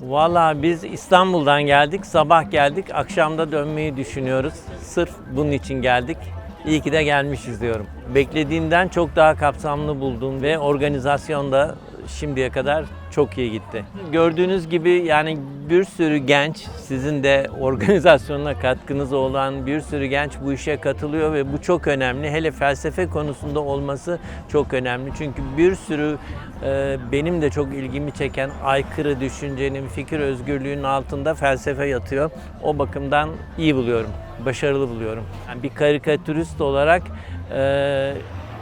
Valla biz İstanbul'dan geldik, sabah geldik, akşamda dönmeyi düşünüyoruz. Sırf bunun için geldik. İyi ki de gelmişiz diyorum. Beklediğimden çok daha kapsamlı buldum ve organizasyonda şimdiye kadar çok iyi gitti. Gördüğünüz gibi yani bir sürü genç, sizin de organizasyonuna katkınız olan bir sürü genç bu işe katılıyor ve bu çok önemli. Hele felsefe konusunda olması çok önemli. Çünkü bir sürü e, benim de çok ilgimi çeken aykırı düşüncenin, fikir özgürlüğünün altında felsefe yatıyor. O bakımdan iyi buluyorum, başarılı buluyorum. Yani bir karikatürist olarak e,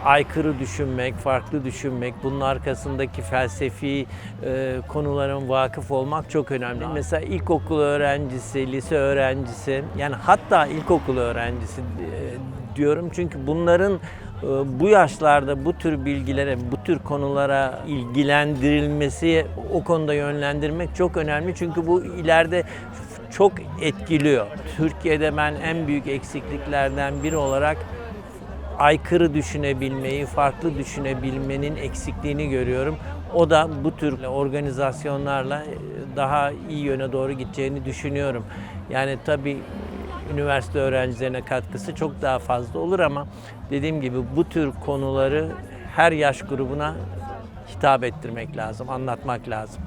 aykırı düşünmek, farklı düşünmek, bunun arkasındaki felsefi e, konuların vakıf olmak çok önemli. Mesela ilkokul öğrencisi, lise öğrencisi, yani hatta ilkokul öğrencisi e, diyorum çünkü bunların e, bu yaşlarda bu tür bilgilere, bu tür konulara ilgilendirilmesi, o konuda yönlendirmek çok önemli. Çünkü bu ileride çok etkiliyor. Türkiye'de ben en büyük eksikliklerden biri olarak aykırı düşünebilmeyi, farklı düşünebilmenin eksikliğini görüyorum. O da bu tür organizasyonlarla e, daha iyi yöne doğru gideceğini düşünüyorum. Yani tabii üniversite öğrencilerine katkısı çok daha fazla olur ama dediğim gibi bu tür konuları her yaş grubuna hitap ettirmek lazım, anlatmak lazım.